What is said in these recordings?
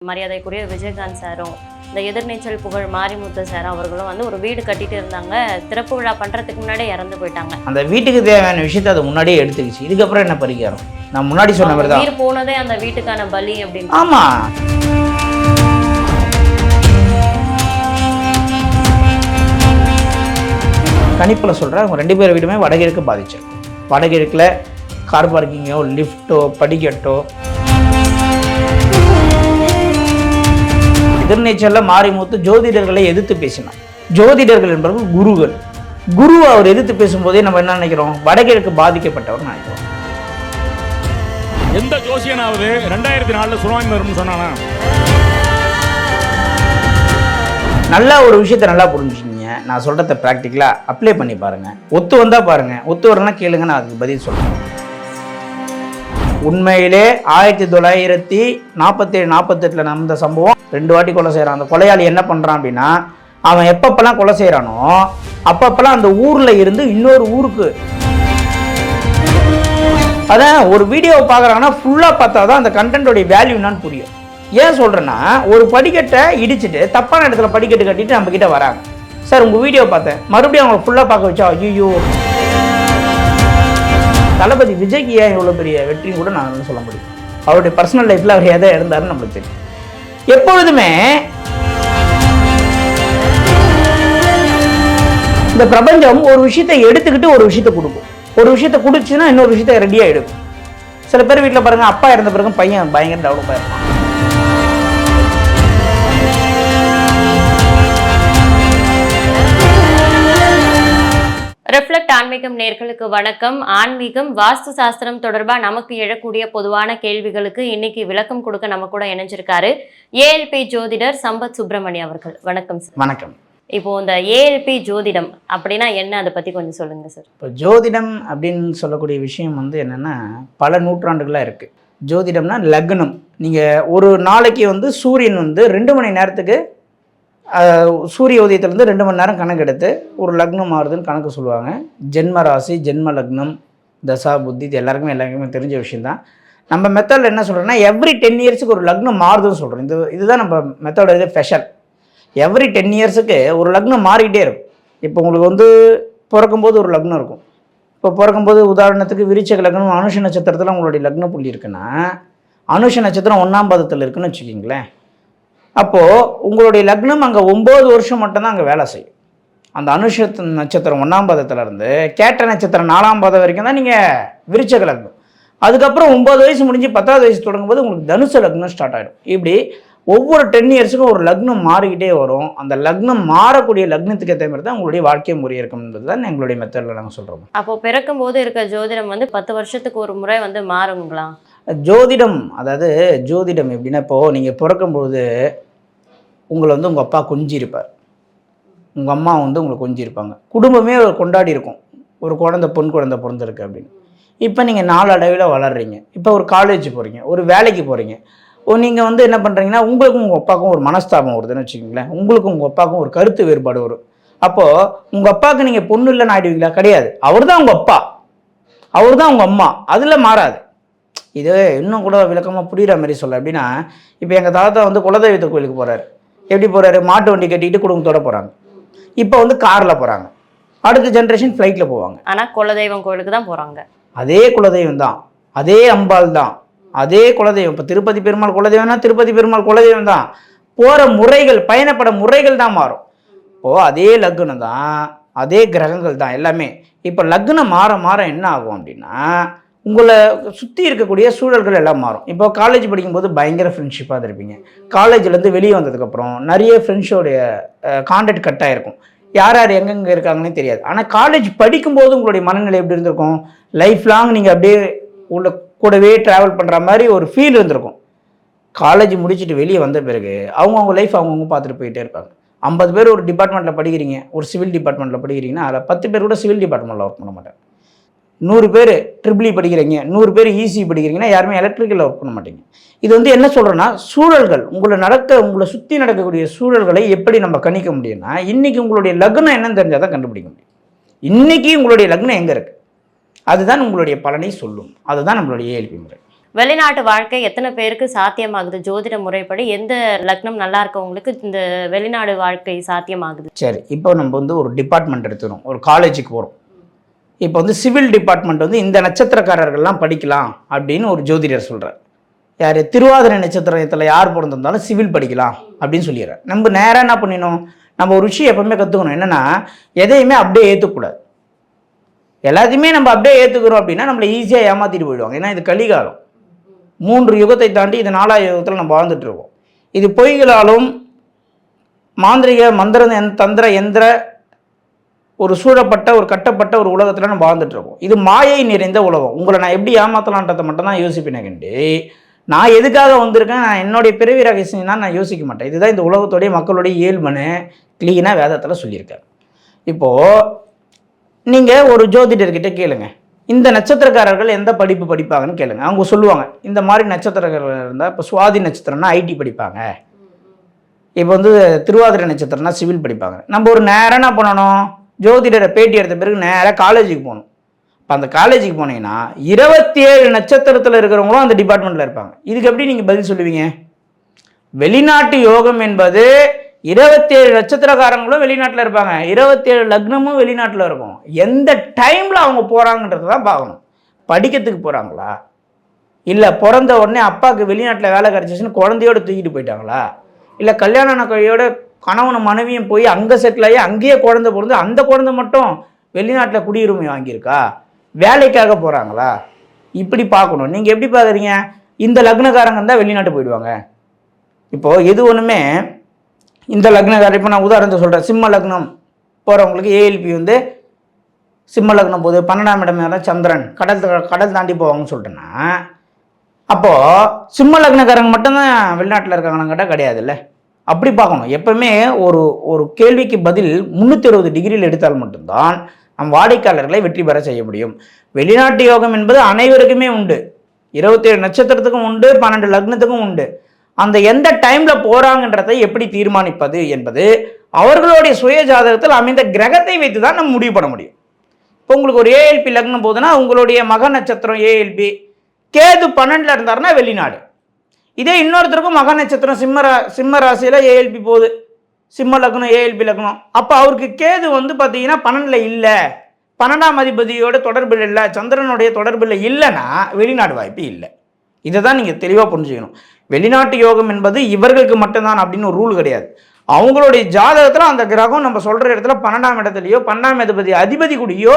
மரியாதைக்குரிய விஜயகாந்த் சாரும் இந்த எதிர்நீச்சல் புகழ் மாரிமுத்து சார் அவர்களும் வந்து ஒரு வீடு கட்டிட்டு இருந்தாங்க. திறப்பு விழா பண்றதுக்கு முன்னாடியே இறந்து போயிட்டாங்க. அந்த வீட்டுக்கு தேவையான விஷயத்தை அது முன்னாடியே எடுத்துக்கிச்சு. இதுக்கப்புறம் என்ன பரிகாரம்? நான் முன்னாடி சொன்ன மாதிரி தான் போனதே அந்த வீட்டுக்கான பலி அப்படின்னு. ஆமா. கணிப்பில் சொல்கிறேன் அவங்க ரெண்டு பேர் வீடுமே வடகிழக்கு பாதிச்சிருக்கும் வடகிழக்கில் கார் பார்க்கிங்கோ லிஃப்ட்டோ படிக்கட்டோ எதிர்நீச்சலில் மாரிமுத்து ஜோதிடர்களை எதிர்த்து பேசினார். ஜோதிடர்கள் என்பவர்கள் குருகள். குரு அவர் எதிர்த்து பேசும்போதே நம்ம என்ன நினைக்கிறோம்? வடகிழக்கு பாதிக்கப்பட்டவர் நினைக்கிறோம். எந்த ஜோசியனாவது ரெண்டாயிரத்தி நாலுல சுனாமி வரும்னு சொன்னானா? நல்லா ஒரு விஷயத்த நல்லா புரிஞ்சுக்கிங்க. நான் சொல்கிறத ப்ராக்டிக்கலாக அப்ளை பண்ணி பாருங்கள் ஒத்து வந்தால் பாருங்கள் ஒத்து வரலன்னா கேளுங்க நான் அதுக்கு பதில் சொல்கிறேன் உண்மையிலே ஆயிரத்தி தொள்ளாயிரத்தி நாற்பத்தேழு நாற்பத்தெட்டில் நடந்த சம்பவம் ரெண்டு வாட்டி கொலை செய்கிறான் அந்த கொலையாளி என்ன பண்ணுறான் அப்படின்னா அவன் எப்பப்பெல்லாம் கொலை செய்கிறானோ அப்பப்பெல்லாம் அந்த ஊரில் இருந்து இன்னொரு ஊருக்கு. அதான் ஒரு வீடியோவை பார்க்குறாங்கன்னா ஃபுல்லாக பார்த்தா தான் அந்த கண்டென்ட்டோடைய வேல்யூ என்னான்னு புரியும். ஏன் சொல்கிறேன்னா ஒரு படிக்கட்டை இடிச்சிட்டு தப்பான இடத்துல படிக்கட்டு கட்டிட்டு நம்மக்கிட்ட வராங்க. சார் உங்கள் வீடியோ பார்த்தேன். மறுபடியும் அவங்களை ஃபுல்லாக பார்க்க வச்சா ஐயோ தளபதி விஜய்க்கு ஏன் இவ்வளோ பெரிய வெற்றின்னு கூட நான் வந்து சொல்ல முடியும். அவருடைய பர்சனல் லைஃப்பில் அவர் எதை இருந்தாருன்னு நம்மளுக்கு தெரியும். எப்பொழுதுமே இந்த பிரபஞ்சம் ஒரு விஷயத்தை எடுத்துக்கிட்டு ஒரு விஷயத்தை கொடுக்கும். ஒரு விஷயத்தை கொடுச்சுன்னா இன்னொரு விஷயத்தை ரெடியாக எடுக்கும். சில பேர் வீட்டில் பாருங்க அப்பா இறந்த பிறகு பையன் பயங்கர டெவலப் ஆயிருப்பான். ரிஃப்ளெக்ட் ஆன்மீகம் நேர்களுக்கு வணக்கம். ஆன்மீகம் வாஸ்து சாஸ்திரம் தொடர்பா நமக்கு எழக்கூடிய பொதுவான கேள்விகளுக்கு இன்னைக்கு விளக்கம் கொடுக்க நம்ம கூட இணைஞ்சிருக்காரு. ஏஎல்பி ஜோதிடர் சம்பத் சுப்பிரமணியம் அவர்கள். வணக்கம் சார். வணக்கம். இப்போ இந்த ஏஎல்பி ஜோதிடம் அப்படின்னா என்ன? அதை பத்தி கொஞ்சம் சொல்லுங்க சார். இப்போ ஜோதிடம் அப்படின்னு சொல்லக்கூடிய விஷயம் வந்து என்னென்னா பல நூற்றாண்டுகளாக இருக்குது ஜோதிடம்னா லக்னம். நீங்கள் ஒரு நாளைக்கு வந்து சூரியன் வந்து ரெண்டு மணி நேரத்துக்கு சூரிய உதயத்துலேருந்து ரெண்டு மணி நேரம் கணக்கு எடுத்து ஒரு லக்னம் மாறுதுன்னு கணக்கு சொல்லுவாங்க. ஜென்ம ராசி ஜென்ம லக்னம் தசா புத்தி இது எல்லாருக்குமே எல்லாருக்குமே தெரிஞ்ச விஷயம்தான். நம்ம மெத்தடில் என்ன சொல்கிறோன்னா எவ்ரி டென் இயர்ஸுக்கு ஒரு லக்னம் மாறுதுன்னு சொல்கிறோம் இது இதுதான் நம்ம மெத்தடோட இது ஸ்பெஷல் எவ்ரி டென் இயர்ஸுக்கு ஒரு லக்னம் மாறிக்கிட்டே இருக்கும். இப்போ உங்களுக்கு வந்து பிறக்கும்போது ஒரு லக்னம் இருக்கும். இப்போ பிறக்கும்போது உதாரணத்துக்கு விரிச்சக லக்னம் அனுஷ நட்சத்திரத்தில் உங்களுடைய லக்ன புள்ளி இருக்குன்னா அனுஷ நட்சத்திரம் ஒன்றாம் பாதத்தில் இருக்குன்னு வச்சுக்கிங்களேன். அப்போது உங்களுடைய லக்னம் அங்கே ஒம்பது வருஷம் மட்டும்தான் அங்கே வேலை செய்யும். அந்த அனுஷ நட்சத்திரம் ஒன்றாம் பாதத்துல இருந்து கேட்ட நட்சத்திரம் நாலாம் பாதம் வரைக்கும் தான் நீங்கள் விருச்சக லக்னம். அதுக்கப்புறம் ஒம்பது வயசு முடிஞ்சு பத்தாவது வயசு தொடங்கும்போது உங்களுக்கு தனுசு லக்னம் ஸ்டார்ட் ஆகிடும் இப்படி ஒவ்வொரு டென் இயர்ஸுக்கும் ஒரு லக்னம் மாறிக்கிட்டே வரும். அந்த லக்னம் மாறக்கூடிய லக்னத்துக்கு ஏற்ற மாதிரி தான் உங்களுடைய வாழ்க்கை முறை இருக்கும் என்பது தான் எங்களுடைய மெத்தடில் நாங்கள் சொல்கிறோம் அப்போ பிறக்கும் போது இருக்க ஜோதிடம் வந்து பத்து வருஷத்துக்கு ஒரு முறை வந்து மாறுங்களா? ஜோதிடம் அதாவது ஜோதிடம் எப்படின்னா இப்போது நீங்கள் பிறக்கும்போது உங்களை வந்து உங்கள் அப்பா கொஞ்சிருப்பார் உங்கள் அம்மா வந்து உங்களை கொஞ்சிருப்பாங்க குடும்பமே ஒரு கொண்டாடி இருக்கும். ஒரு குழந்தை பொன் குழந்தை பிறந்திருக்கு அப்படின்னு. இப்போ நீங்கள் நாளடைவில் வளர்றீங்க. இப்போ ஒரு காலேஜ் போகிறீங்க ஒரு வேலைக்கு போகிறீங்க ஓ நீங்கள் வந்து என்ன பண்ணுறீங்கன்னா உங்களுக்கும் உங்கள் அப்பாவுக்கும் ஒரு மனஸ்தாபம் வருதுன்னு வச்சுக்கோங்களேன். உங்களுக்கும் உங்கள் அப்பாவுக்கும் ஒரு கருத்து வேறுபாடு வரும். அப்போது உங்கள் அப்பாவுக்கு நீங்கள் பொண்ணு இல்லைன்னு ஆயிடுவீங்களா? கிடையாது. அவர் தான் உங்கள் அப்பா. அவர் தான் உங்கள் அம்மா. அதில் மாறாது. இது இன்னும் கூட விளக்கமாக புரியுற மாதிரி சொல்ல. அப்படின்னா இப்போ எங்கள் தாத்தா வந்து குலதெய்வத்தை கோயிலுக்கு போகிறாரு எப்படி போகிறாரு மாட்டு வண்டி கட்டிட்டு குடும்பத்தோட போகிறாங்க இப்போ வந்து காரில் போகிறாங்க அடுத்த ஜென்ரேஷன் ஃப்ளைட்டில் போவாங்க. ஆனா குலதெய்வம் கோயிலுக்கு தான் போறாங்க. அதே குலதெய்வம் தான். அதே அம்பாள் தான். அதே குலதெய்வம். இப்போ திருப்பதி பெருமாள் குலதெய்வம்னா திருப்பதி பெருமாள் குலதெய்வம் தான். போகிற முறைகள் பயணப்பட முறைகள் தான் மாறும். இப்போது அதே லக்னம் தான். அதே கிரகங்கள் தான் எல்லாமே. இப்போ லக்னம் மாற மாற என்ன ஆகும் அப்படின்னா உங்களை சுற்றி இருக்கக்கூடிய சூழல்கள் எல்லாம் மாறும். இப்போ காலேஜ் படிக்கும்போது பயங்கர ஃப்ரெண்ட்ஷிப்பாக இருப்பீங்க. காலேஜ்லேருந்து வெளியே வந்ததுக்கப்புறம் நிறைய ஃப்ரெண்ட்ஸோடைய கான்டாக்ட் கட் ஆகிருக்கும் யார் யார் எங்கெங்கே இருக்காங்கன்னே தெரியாது. ஆனால் காலேஜ் படிக்கும்போது உங்களுடைய மனநிலை எப்படி இருந்திருக்கும்? லைஃப் லாங் நீங்கள் அப்படியே உள்ள கூடவே ட்ராவல் பண்ணுற மாதிரி ஒரு ஃபீல் இருந்திருக்கும். காலேஜ் முடிச்சுட்டு வெளியே வந்த பிறகு அவங்கவுங்க லைஃப் அவங்கவுங்க பார்த்துட்டு போயிட்டே இருப்பாங்க. ஐம்பது பேர் ஒரு டிபார்ட்மெண்ட்டில் படிக்கிறீங்க. ஒரு சிவில் டிபார்ட்மெண்ட்டில் படிக்கிறீங்கன்னா அதில் பத்து பேர் கூட சிவில் டிபார்ட்மெண்ட்டில் ஒர்க் பண்ண மாட்டேன் நூறு பேர் ட்ரிபிளி படிக்கிறீங்க நூறு பேர் ஈஸி படிக்கிறீங்கன்னா யாருமே எலக்ட்ரிக்கலில் ஒர்க் பண்ண மாட்டீங்க. இது வந்து என்ன சொல்கிறேன்னா சூழல்கள் உங்களை நடக்க உங்களை சுற்றி நடக்கக்கூடிய சூழல்களை எப்படி நம்ம கணிக்க முடியும்னா இன்றைக்கி உங்களுடைய லக்னம் என்னன்னு தெரிஞ்சால் தான் கண்டுபிடிக்க முடியும். இன்றைக்கி உங்களுடைய லக்னம் எங்கே இருக்குது அதுதான் உங்களுடைய பலனை சொல்லும். அதுதான் நம்மளுடைய ஏஎல்பி முறை. வெளிநாட்டு வாழ்க்கை எத்தனை பேருக்கு சாத்தியமாகுது? ஜோதிட முறைப்படி எந்த லக்னம் நல்லா இருக்கவங்களுக்கு இந்த வெளிநாடு வாழ்க்கை சாத்தியமாகுது. சரி இப்போ நம்ம வந்து ஒரு டிபார்ட்மெண்ட் எடுத்துக்கிறோம் ஒரு காலேஜுக்கு போகிறோம் இப்போ வந்து சிவில் டிபார்ட்மெண்ட் வந்து இந்த நட்சத்திரக்காரர்கள்லாம் படிக்கலாம் அப்படின்னு ஒரு ஜோதிடர் சொல்கிறார் யார்? திருவாதிரை நட்சத்திரத்தில் யார் பிறந்திருந்தாலும் சிவில் படிக்கலாம் அப்படின்னு சொல்லிடுறார். நம்ம நேராக என்ன பண்ணிடணும்? நம்ம ஒரு விஷயம் எப்பவுமே கற்றுக்கணும் என்னென்னா எதையுமே அப்படியே ஏற்றுக்கூடாது எல்லாத்தையுமே நம்ம அப்படியே ஏற்றுக்கிறோம் அப்படின்னா நம்மளை ஈஸியாக ஏமாற்றிட்டு போயிடுவாங்க. ஏன்னா இது கலிகாலம். மூன்று யுகத்தை தாண்டி இது நாலாவது யுகத்தில் நம்ம வாழ்ந்துட்டு இருக்கோம். இது பொய்களாலும் மாந்திரிக மந்திர தந்திர எந்திர ஒரு சூழப்பட்ட ஒரு கட்டப்பட்ட ஒரு உலகத்தில் நம்ம வாழ்ந்துட்டு இருக்கோம் இது மாயை நிறைந்த உலகம். உங்களை நான் எப்படி ஏமாத்தலான்றதை மட்டும் தான் யோசிப்பேனே கண்டு. நான் எதுக்காக வந்திருக்கேன்? நான் என்னுடைய பிறவி ரகசியம் தான் நான் யோசிக்க மாட்டேன். இதுதான் இந்த உலகத்துடைய மக்களுடைய இயல்புன்னு கிளீனாக வேதத்தில் சொல்லியிருக்காரு. இப்போது நீங்கள் ஒரு ஜோதிடர்கிட்ட கேளுங்க. இந்த நட்சத்திரக்காரர்கள் எந்த படிப்பு படிப்பாங்கன்னு கேளுங்க. அவங்க சொல்லுவாங்க இந்த மாதிரி நட்சத்திரக்காரர்கள் இருந்தால் இப்போ சுவாதி நட்சத்திரம்னா ஐடி படிப்பாங்க. இப்போ வந்து திருவாதிரை நட்சத்திரம்னா சிவில் படிப்பாங்க. நம்ம ஒரு நேரம் என்ன பண்ணணும். ஜோதிடரை பேட்டி எடுத்த பிறகு நேராக காலேஜுக்கு போகணும். இப்போ அந்த காலேஜுக்கு போனீங்கன்னா இருபத்தி ஏழு நட்சத்திரத்தில் இருக்கிறவங்களும் அந்த டிபார்ட்மெண்ட்டில் இருப்பாங்க. இதுக்கு எப்படி நீங்கள் பதில் சொல்லுவீங்க? வெளிநாட்டு யோகம் என்பது இருபத்தேழு நட்சத்திரக்காரங்களும் வெளிநாட்டில் இருப்பாங்க. இருபத்தேழு லக்னமும் வெளிநாட்டில் இருக்கும். எந்த டைமில் அவங்க போகிறாங்கன்றது தான் பார்க்கணும். படிக்கிறதுக்கு போகிறாங்களா இல்லை பிறந்த உடனே அப்பாவுக்கு வெளிநாட்டில் வேலை கிடச்சிச்சின்னு குழந்தையோட தூக்கிட்டு போயிட்டாங்களா? இல்லை கல்யாண நகையோட கணவனும் மனைவியும் போய் அங்கே செட்டில் ஆகி அங்கேயே குழந்தை பிறந்து அந்த குழந்தை மட்டும் வெளிநாட்டில் குடியுரிமை வாங்கியிருக்கா? வேலைக்காக போகிறாங்களா இப்படி பார்க்கணும். நீங்கள் எப்படி பார்க்குறீங்க? இந்த லக்னக்காரங்க தான் வெளிநாட்டு போயிடுவாங்க. இப்போது எது ஒன்றுமே இந்த லக்னக்காரர் இப்போ நான் உதாரணத்தை சொல்கிறேன் சிம்ம லக்னம் போகிறவங்களுக்கு ஏஎல்பி வந்து சிம்ம லக்னம் போது பன்னெண்டாம் இடம் தான் சந்திரன். கடல் கடல் தாண்டி போவாங்கன்னு சொல்லிட்டேன்னா அப்போது சிம்ம லக்னக்காரங்க மட்டும்தான் வெளிநாட்டில் இருக்காங்கன்னு கேட்டால் கிடையாதுல்ல? அப்படி பார்க்கணும். எப்பவுமே ஒரு ஒரு கேள்விக்கு பதில் முந்நூற்றி அறுபது டிகிரியில் எடுத்தால் மட்டும்தான் நம் வாடிக்கையாளர்களை வெற்றி பெற செய்ய முடியும். வெளிநாட்டு யோகம் என்பது அனைவருக்குமே உண்டு. இருபத்தேழு நட்சத்திரத்துக்கும் உண்டு பன்னெண்டு லக்னத்துக்கும் உண்டு. அந்த எந்த டைமில் போகிறாங்கன்றதை எப்படி தீர்மானிப்பது என்பது அவர்களுடைய சுய ஜாதகத்தில் அமைந்த கிரகத்தை வைத்து தான் நம்ம முடிவு பண்ண முடியும். இப்போ உங்களுக்கு ஒரு ஏஎல்பி லக்னம் போதுன்னா உங்களுடைய மக நட்சத்திரம் ஏஎல்பி கேது பன்னெண்டில் இருந்தாருன்னா வெளிநாடு. இதே இன்னொருத்தருக்கும் மக நட்சத்திரம் சிம்ம ரா சிம்ம ராசியில் ஏஎல்பி போகுது. சிம்ம லக்னம் ஏஎல்பி லக்னம். அப்போ அவருக்கு கேது வந்து பார்த்தீங்கன்னா பன்னெண்டில் இல்லை. பன்னெண்டாம் அதிபதியோட தொடர்பில் இல்லை. சந்திரனுடைய தொடர்பில் இல்லைன்னா வெளிநாடு வாய்ப்பு இல்லை. இதை தான் நீங்கள் தெளிவாக புரிஞ்சுக்கணும். வெளிநாட்டு யோகம் என்பது இவர்களுக்கு மட்டும்தான் அப்படின்னு ஒரு ரூல் கிடையாது. அவங்களுடைய ஜாதகத்தில் அந்த கிரகம் நம்ம சொல்கிற இடத்துல பன்னெண்டாம் இடத்துலையோ பன்னெண்டாம் அதிபதி அதிபதி கூடயோ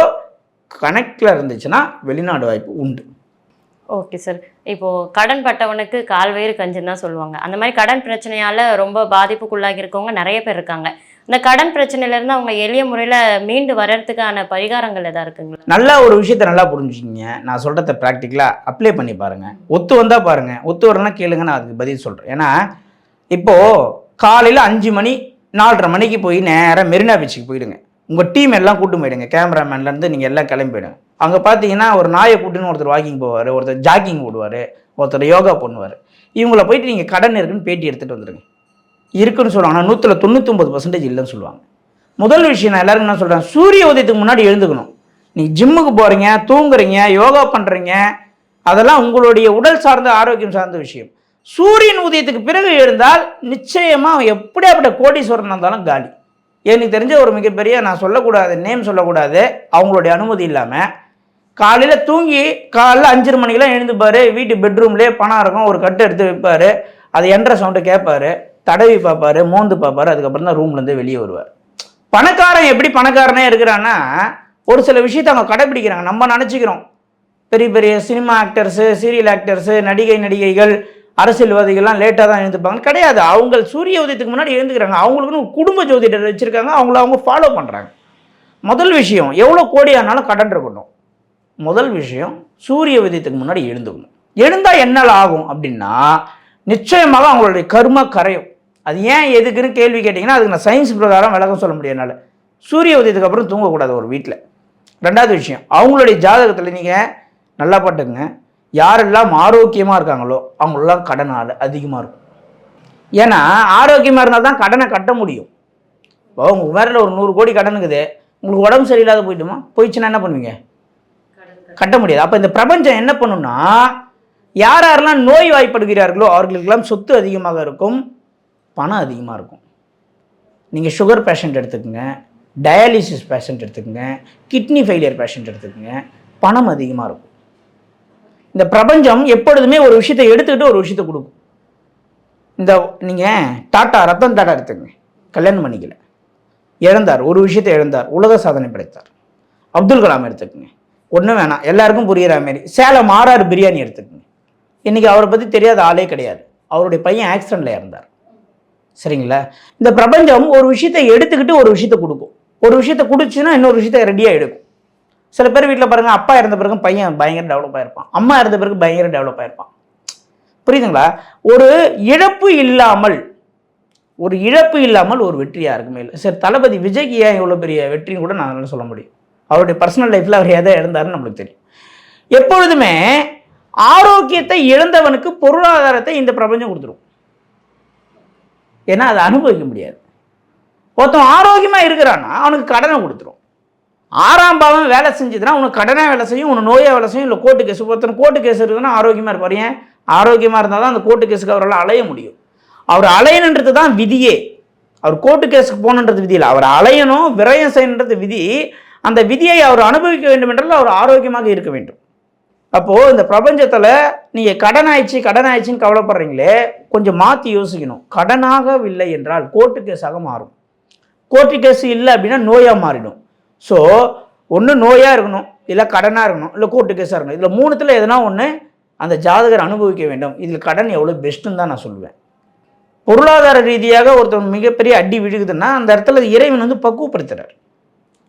கனெக்டில் இருந்துச்சுன்னா வெளிநாடு வாய்ப்பு உண்டு. ஓகே சார் இப்போ கடன் பட்டவனுக்கு கால் வயிறு கஞ்சுன்னு தான் சொல்லுவாங்க. அந்த மாதிரி கடன் பிரச்சனையால ரொம்ப பாதிப்புக்குள்ளாகி இருக்கவங்க நிறைய பேர் இருக்காங்க. இந்த கடன் பிரச்சனையில இருந்து அவங்க எளிய முறையில மீண்டு வர்றதுக்கான பரிகாரங்கள் எதாவது இருக்குங்களா? நல்லா ஒரு விஷயத்த நல்லா புரிஞ்சுக்கிங்க. நான் சொல்கிறத ப்ராக்டிக்கலாக அப்ளை பண்ணி பாருங்கள் ஒத்து வந்தால் பாருங்கள் ஒத்து வரலன்னா கேளுங்க நான் அதுக்கு பதில் சொல்கிறேன் ஏன்னா இப்போது காலையில் அஞ்சு மணி நாலரை மணிக்கு போய் நேராக மெரினா பீச்சுக்கு போயிடுங்க. உங்கள் டீம் எல்லாம் கூட்டு போயிடுங்க கேமராமேன்லேருந்து நீங்கள் எல்லாம் கிளம்பி போயிடுங்க. அங்கே பார்த்தீங்கன்னா ஒரு நாயை கூட்டுன்னு ஒருத்தர் வாக்கிங் போவார் ஒருத்தர் ஜாக்கிங் ஓடுவார் ஒருத்தர் யோகா பண்ணுவார். இவங்கள போயிட்டு நீங்கள் கடன் இருக்குன்னு பேட்டி எடுத்துகிட்டு வந்துடுங்க இருக்குன்னு சொல்லுவாங்க ஆனால் நூற்றில் தொண்ணூற்றொம்பது பர்சன்டேஜ் இல்லைன்னு சொல்லுவாங்க. முதல் விஷயம் நான் எல்லாருக்கும் என்ன சொல்கிறேன் சூரிய உதயத்துக்கு முன்னாடி எழுந்துக்கணும். நீங்கள் ஜிம்முக்கு போகிறீங்க தூங்குறீங்க யோகா பண்ணுறீங்க அதெல்லாம் உங்களுடைய உடல் சார்ந்த ஆரோக்கியம் சார்ந்த விஷயம். சூரியன் உதயத்துக்கு பிறகு எழுந்தால் நிச்சயமாக எப்படியாப்பட்ட கோடீஸ்வரன் இருந்தாலும் காலி. எனக்கு தெரிஞ்ச ஒரு மிகப்பெரிய நான் சொல்லக்கூடாது நேம் சொல்லக்கூடாது அவங்களுடைய அனுமதி இல்லாமல் காலையில் தூங்கி காலைல அஞ்சரை மணிக்கெலாம் எழுந்துப்பார் வீட்டு பெட்ரூம்லேயே பணம் இருக்கும் ஒரு கட்டு எடுத்து வைப்பார் அது என்ற சவுண்டு கேட்பார் தடவி பார்ப்பாரு மோந்து பார்ப்பாரு அதுக்கப்புறம் தான் ரூம்லேருந்து வெளியே வருவார். பணக்காரன் எப்படி பணக்காரனே இருக்கிறான்னா ஒரு சில விஷயத்தை அவங்க கடைபிடிக்கிறாங்க நம்ம நினச்சிக்கிறோம். பெரிய பெரிய சினிமா ஆக்டர்ஸு சீரியல் ஆக்டர்ஸு நடிகை நடிகைகள் அரசியல்வாதிகள்லாம் லேட்டாக தான் எழுந்துப்பாங்க கிடையாது. அவங்க சூரிய உதயத்துக்கு முன்னாடி எழுந்துக்கிறாங்க. அவங்களுக்குன்னு குடும்ப ஜோதிடர் வச்சுருக்காங்க. அவங்கள அவங்க ஃபாலோ பண்ணுறாங்க முதல் விஷயம் எவ்வளோ கோடி ஆனாலும் கடன் இருக்கணும். முதல் விஷயம் சூரிய உதயத்துக்கு முன்னாடி எழுந்துக்கணும். எழுந்தால் என்னால் ஆகும் அப்படின்னா நிச்சயமாக அவங்களுடைய கர்ம கரையும். அது ஏன் எதுக்குன்னு கேள்வி கேட்டிங்கன்னா அதுக்கு நான் சயின்ஸ் பிரகாரம் விளக்கம் சொல்ல முடியும் என்னால். சூரிய உதயத்துக்கு அப்புறம் தூங்கக்கூடாது ஒரு வீட்டில் ரெண்டாவது விஷயம் அவங்களுடைய ஜாதகத்தில் நீங்கள் நல்லா பட்டுங்க யாரெல்லாம் ஆரோக்கியமாக இருக்காங்களோ அவங்களெல்லாம் கடன் ஆள் அதிகமாக இருக்கும். ஏன்னா ஆரோக்கியமாக இருந்தால் தான் கடனை கட்ட முடியும். இப்போ உங்கள் மேரில் ஒரு நூறு கோடி கடன் இருக்குது உங்களுக்கு உடம்பு சரியில்லாத போயிட்டுமா? போயிடுச்சுன்னா என்ன பண்ணுவீங்க? கட்ட முடியாது. அப்போ இந்த பிரபஞ்சம் என்ன பண்ணுன்னா யார் யாரெல்லாம் நோய் வாய்ப்படுகிறார்களோ அவர்களுக்கெல்லாம் சொத்து அதிகமாக இருக்கும் பணம் அதிகமாக இருக்கும். நீங்கள் சுகர் பேஷண்ட் எடுத்துக்கோங்க டயாலிசிஸ் பேஷண்ட் எடுத்துக்கோங்க கிட்னி ஃபெயிலியர் பேஷண்ட் எடுத்துக்கோங்க பணம் அதிகமாக இருக்கும். இந்த பிரபஞ்சம் எப்பொழுதுமே ஒரு விஷயத்தை எடுத்துக்கிட்டு ஒரு விஷயத்தை கொடுக்கும். இந்த நீங்கள் டாட்டா ரத்தன் டாட்டா எடுத்துங்க. கல்யாணம் பண்ணிக்கல. இழந்தார் ஒரு விஷயத்தை இழந்தார் உலக சாதனை படைத்தார். அப்துல் கலாம் எடுத்துக்கோங்க. ஒன்றும் வேணாம் எல்லாருக்கும் புரிகிற மாதிரி. சேலம் ஆறாறு பிரியாணி எடுத்துக்கோங்க. இன்னைக்கு அவரை பற்றி தெரியாத ஆளே கிடையாது. அவருடைய பையன் ஆக்சிடெண்ட்டில் இறந்தார். சரிங்களா? இந்த பிரபஞ்சம் ஒரு விஷயத்தை எடுத்துக்கிட்டு ஒரு விஷயத்தை கொடுக்கும். ஒரு விஷயத்தை கொடுச்சுன்னா இன்னொரு விஷயத்தை ரெடியாக எடுக்கும். சில பேர் வீட்டில் பாருங்கள் அப்பா இருந்த பிறகு பையன் பயங்கர டெவலப் ஆயிருப்பான். அம்மா இருந்த பிறகு பயங்கர டெவலப் ஆயிருப்பான். புரியுதுங்களா? ஒரு இழப்பு இல்லாமல் ஒரு இழப்பு இல்லாமல் ஒரு வெற்றி யாருக்குமே இல்லை. சரி தளபதி விஜய்க்கு ஏன் இவ்வளோ பெரிய வெற்றின்னு கூட நான் சொல்ல முடியும். அவருடைய பர்சனல் லைஃப்பில் அவர் எதை இழந்தாருன்னு நம்மளுக்கு தெரியும். எப்பொழுதுமே ஆரோக்கியத்தை இழந்தவனுக்கு பொருளாதாரத்தை இந்த பிரபஞ்சம் கொடுத்துரும். ஏன்னா அதை அனுபவிக்க முடியாது. ஒருத்தன் ஆரோக்கியமாக இருக்கிறான்னா அவனுக்கு கடனை கொடுத்துரும். ஆறாம் பாவம் வேலை செஞ்சதுன்னா உனக்கு கடனாக வேலை செய்யும் உனக்கு நோயாக வேலை செய்யும் இல்லை கோர்ட்டு கேஸ் ஒருத்தன் கோர்ட்டு கேஸ் இருக்குன்னா ஆரோக்கியமாக இருப்பார். ஏன்? ஆரோக்கியமாக இருந்தால் தான் அந்த கோர்ட்டு கேஸுக்கு அவரால் அலைய முடியும். அவர் அலையணுன்றது தான் விதியே. அவர் கோர்ட்டு கேஸுக்கு போகணுன்றது விதி இல்லை. அவர் அலையணும் விரயம் செய்யணுன்றது விதி. அந்த விதியை அவர் அனுபவிக்க வேண்டும் என்றால் அவர் ஆரோக்கியமாக இருக்க வேண்டும். அப்போது இந்த பிரபஞ்சத்தில் நீங்கள் கடன் ஆயிடுச்சு கடன் ஆயிடுச்சுன்னு கவலைப்படுறீங்களே கொஞ்சம் மாற்றி யோசிக்கணும். கடனாகவில்லை என்றால் கோர்ட்டு கேஸாக மாறும். கோர்ட்டு கேஸ் இல்லை அப்படின்னா நோயாக மாறிடும். ஸோ ஒன்று நோயாக இருக்கணும் இல்லை கடனாக இருக்கணும் இல்லை கோர்ட்டு கேஸாக இருக்கணும். இதில் மூணுத்தில் எதனா ஒன்று அந்த ஜாதகர் அனுபவிக்க வேண்டும். இதில் கடன் எவ்வளோ பெஸ்ட்டுன்னு தான் நான் சொல்லுவேன். பொருளாதார ரீதியாக ஒருத்தர் மிகப்பெரிய அடி விழுகுதுன்னா அந்த இடத்துல இறைவன் வந்து பக்குவப்படுத்துறார்.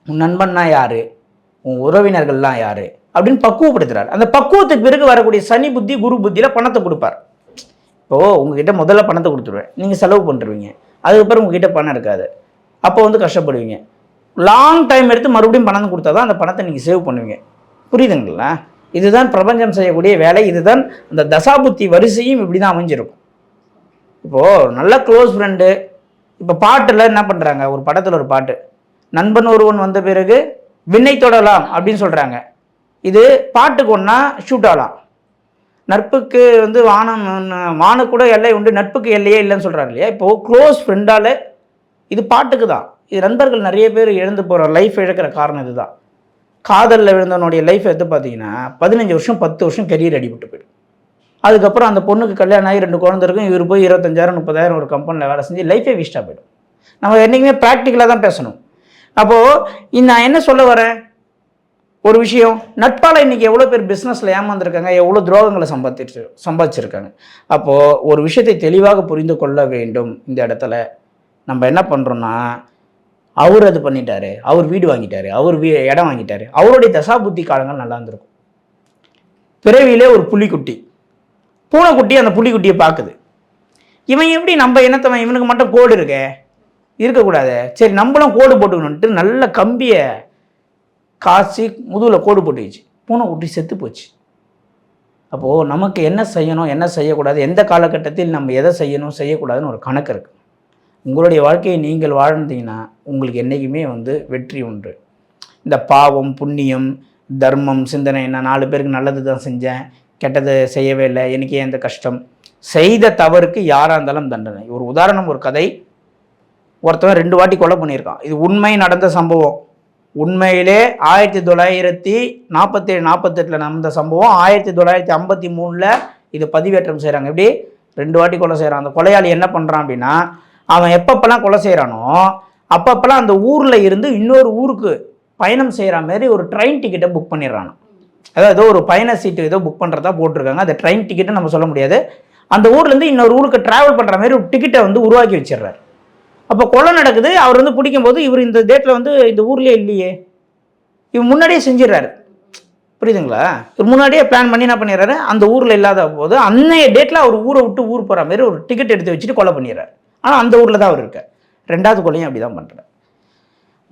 உன் நண்பன்னா யார்? உன் உறவினர்கள்லாம் யார்? அப்படின்னு பக்குவப்படுத்துறார். அந்த பக்குவத்துக்கு பிறகு வரக்கூடிய சனி புத்தி குரு புத்தியில் பணத்தை கொடுப்பார். இப்போது உங்ககிட்ட முதல்ல பணத்தை கொடுத்துருவேன். நீங்கள் செலவு பண்ணிருவீங்க. அதுக்கப்புறம் உங்ககிட்ட பணம் இருக்காது. அப்போ வந்து கஷ்டப்படுவீங்க. லாங் டைம் எடுத்து மறுபடியும் பணம் கொடுத்தா தான் அந்த பணத்தை நீங்கள் சேவ் பண்ணுவீங்க. புரியுதுங்களா? இதுதான் பிரபஞ்சம் செய்யக்கூடிய வேலை. இதுதான் அந்த தசாபுத்தி வரிசையும் இப்படி தான் அமைஞ்சிருக்கும். இப்போது நல்ல க்ளோஸ் ஃப்ரெண்டு இப்போ பாட்டில் என்ன பண்ணுறாங்க ஒரு படத்தில் ஒரு பாட்டு. நண்பன் ஒருவன் வந்த பிறகு விண்ணை தொடலாம் அப்படின்னு சொல்கிறாங்க இது பாட்டுக்கு ஒன்றா ஷூட் ஆகலாம். நட்புக்கு வந்து வானம் வானு கூட எல்லை உண்டு. நட்புக்கு எல்லையே இல்லைன்னு சொல்கிறாங்க இல்லையா? இப்போது க்ளோஸ் ஃப்ரெண்டால் இது பாட்டுக்கு தான் இது நண்பர்கள் நிறைய பேர் இழந்து போகிற லைஃப் இழக்கிற காரணம் இதுதான். காதலில் விழுந்தவனுடைய லைஃப் எடுத்து பார்த்தீங்கன்னா பதினஞ்சு வருஷம் பத்து வருஷம் கெரியர் அடிபட்டு போயிடும். அதுக்கப்புறம் அந்த பொண்ணுக்கு கல்யாணம் ஆகி ரெண்டு குழந்தை இருக்கும் இவர் போய் இருபத்தஞ்சாயிரம் முப்பதாயிரம் ஒரு கம்பெனியில் வேலை செஞ்சு லைஃபே வேஸ்ட்டாக போயிடும். நம்ம என்றைக்குமே ப்ராக்டிக்கலாக தான் பேசணும். அப்போது நான் என்ன சொல்ல வரேன்? ஒரு விஷயம் நட்பால் இன்றைக்கி எவ்வளோ பேர் பிஸ்னஸில் ஏமாந்துருக்காங்க எவ்வளோ துரோகங்களை சம்பாதிச்சு சம்பாதிச்சிருக்காங்க. அப்போது ஒரு விஷயத்தை தெளிவாக புரிந்து கொள்ள வேண்டும் இந்த இடத்துல. நம்ம என்ன பண்ணுறோன்னா அவர் அது பண்ணிட்டாரு அவர் வீடு வாங்கிட்டாரு அவர் வீ இடம் வாங்கிட்டாரு. அவருடைய தசாபுத்தி காலங்கள் நல்லா இருந்திருக்கும். பிறவியிலே ஒரு புள்ளிக்குட்டி பூனைக்குட்டி அந்த புள்ளிக்குட்டியை பார்க்குது. இவன் எப்படி நம்ம இனத்தவன் இவனுக்கு மட்டும் கோடு இருக்கே? இருக்கக்கூடாது. சரி நம்மளும் கோடு போட்டுக்கணுன்ட்டு நல்ல கம்பியை காய்ச்சி முதுகில் கோடு போட்டுக்கிச்சு பூனைக்குட்டி செத்து போச்சு. அப்போது நமக்கு என்ன செய்யணும் என்ன செய்யக்கூடாது எந்த காலகட்டத்தில் நம்ம எதை செய்யணும் செய்யக்கூடாதுன்னு ஒரு கணக்கு இருக்குது உங்களுடைய வாழ்க்கையை நீங்கள் வாழ்ந்தீங்கன்னா உங்களுக்கு என்றைக்குமே வந்து வெற்றி உண்டு. இந்த பாவம் புண்ணியம் தர்மம் சிந்தனை நான் நாலு பேருக்கு நல்லது தான் செஞ்சேன் கெட்டது செய்யவே இல்லை எனக்கு ஏன் இந்த கஷ்டம்? செய்த தவறுக்கு யாராக இருந்தாலும் தண்டனை. ஒரு உதாரணம் ஒரு கதை. ஒருத்தவன் ரெண்டு வாட்டி கொலை பண்ணியிருக்கான். இது உண்மை நடந்த சம்பவம். உண்மையிலே ஆயிரத்தி தொள்ளாயிரத்தி நாற்பத்தேழு நாற்பத்தெட்டில் நடந்த சம்பவம். ஆயிரத்தி தொள்ளாயிரத்தி ஐம்பத்தி மூணில் இது பதிவேற்றம் செய்கிறாங்க எப்படி? ரெண்டு வாட்டி கொலை செய்கிறான் அந்த கொலையாளி என்ன பண்ணுறான் அப்படின்னா அவன் எப்பப்பெல்லாம் கொலை செய்கிறானோ அப்பப்பெல்லாம் அந்த ஊரில் இருந்து இன்னொரு ஊருக்கு பயணம் செய்கிற மாதிரி ஒரு ட்ரெயின் டிக்கெட்டை புக் பண்ணிடுறான் அதாவது ஏதோ ஒரு பயண சீட்டு ஏதோ புக் பண்ணுறதா போட்டிருக்காங்க. அந்த ட்ரெயின் டிக்கெட்டை நம்ம சொல்ல முடியாது. அந்த ஊர்லேருந்து இன்னொரு ஊருக்கு ட்ராவல் பண்ணுற மாதிரி ஒரு டிக்கெட்டை வந்து உருவாக்கி வச்சிடுறாரு. அப்போ கொலை நடக்குது. அவர் வந்து பிடிக்கும்போது இவர் இந்த டேட்டில் வந்து இந்த ஊர்லேயே இல்லையே. இவர் முன்னாடியே செஞ்சிடறாரு. புரியுதுங்களா? இவர் முன்னாடியே பிளான் பண்ணி என்ன பண்ணிடுறாரு? அந்த ஊரில் இல்லாத போது அன்னைய டேட்டில் அவர் ஊரை விட்டு ஊர் போகிற மாதிரி ஒரு டிக்கெட் எடுத்து வச்சுட்டு கொலை பண்ணிடுறாரு. ஆனால் அந்த ஊரில் தான் அவர் இருக்கார். ரெண்டாவது கொலையும் அப்படி தான் பண்ணுறார்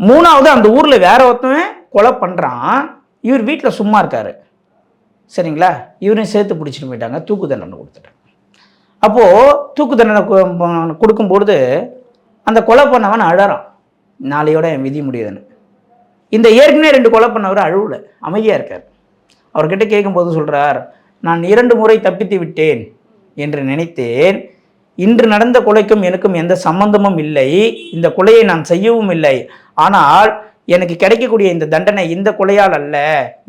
மூணாவது அந்த ஊரில் வேற ஒருத்தவன் கொலை பண்ணுறான் இவர் வீட்டில் சும்மா இருக்கார். சரிங்களா? இவரையும் சேர்த்து பிடிச்சிட்டு போயிட்டாங்க. தூக்கு தண்டனை கொடுத்துட்டாங்க. அப்போது தூக்கு தண்டனை கொடுக்கும்பொழுது அந்த கொலை பண்ணவன் அழறான். நாளையோட என் விதி முடியுதுன்னு. இந்த ஏற்கனவே ரெண்டு கொலை பண்ணவர் அழுவல அமைதியாக இருக்கார். அவர்கிட்ட கேட்கும்போது சொல்கிறார் நான் இரண்டு முறை தப்பித்து விட்டேன் என்று நினைத்தேன். இன்று நடந்த கொலைக்கும் எனக்கும் எந்த சம்பந்தமும் இல்லை. இந்த கொலையை நான் செய்யவும் இல்லை. ஆனால் எனக்கு கிடைக்கக்கூடிய இந்த தண்டனை இந்த கொலையால் அல்ல.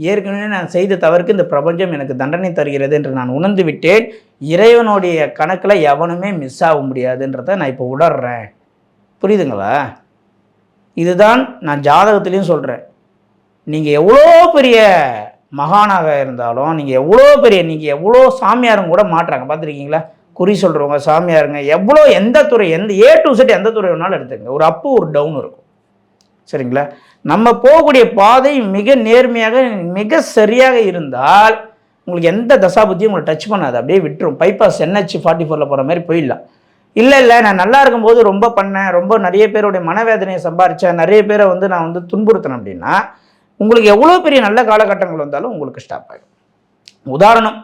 ஏற்கனவே நான் செய்த தவறுக்கு இந்த பிரபஞ்சம் எனக்கு தண்டனை தருகிறது என்று நான் உணர்ந்து விட்டேன். இறைவனுடைய கணக்கில் எவனுமே மிஸ் ஆக முடியாதுன்றதை நான் இப்போ உணர்றேன். புரியுதுங்களா? இதுதான் நான் ஜாதகத்துலேயும் சொல்கிறேன் நீங்கள் எவ்வளோ பெரிய மகானாக இருந்தாலும் நீங்கள் எவ்வளோ பெரிய நீங்கள் எவ்வளோ சாமியாரும் கூட மாட்டுறாங்க பார்த்துருக்கீங்களா? குறி சொல்கிறவங்க சாமியாருங்க எவ்வளோ எந்த துறை எந்த ஏ டு செட் எந்த துறை வேணாலும் எடுத்துங்க ஒரு அப்பு ஒரு டவுன் இருக்கும். சரிங்களா? நம்ம போகக்கூடிய பாதை மிக நேர்மையாக மிக சரியாக இருந்தால் உங்களுக்கு எந்த தசாபுத்தியும் உங்களை டச் பண்ணாது. அப்படியே விட்டுரும். பைபாஸ் என்ஹெச் ஃபார்ட்டி ஃபோரில் போகிற மாதிரி போயிடலாம். இல்லை இல்லை நான் நல்லா இருக்கும்போது ரொம்ப பண்ணேன். ரொம்ப நிறைய பேருடைய மனவேதனையை சம்பாரித்தேன் நிறைய பேரை வந்து நான் வந்து துன்புறுத்தினேன் அப்படின்னா உங்களுக்கு எவ்வளோ பெரிய நல்ல காலகட்டங்கள் வந்தாலும் உங்களுக்கு ஸ்டாப் ஆகிடும் உதாரணம்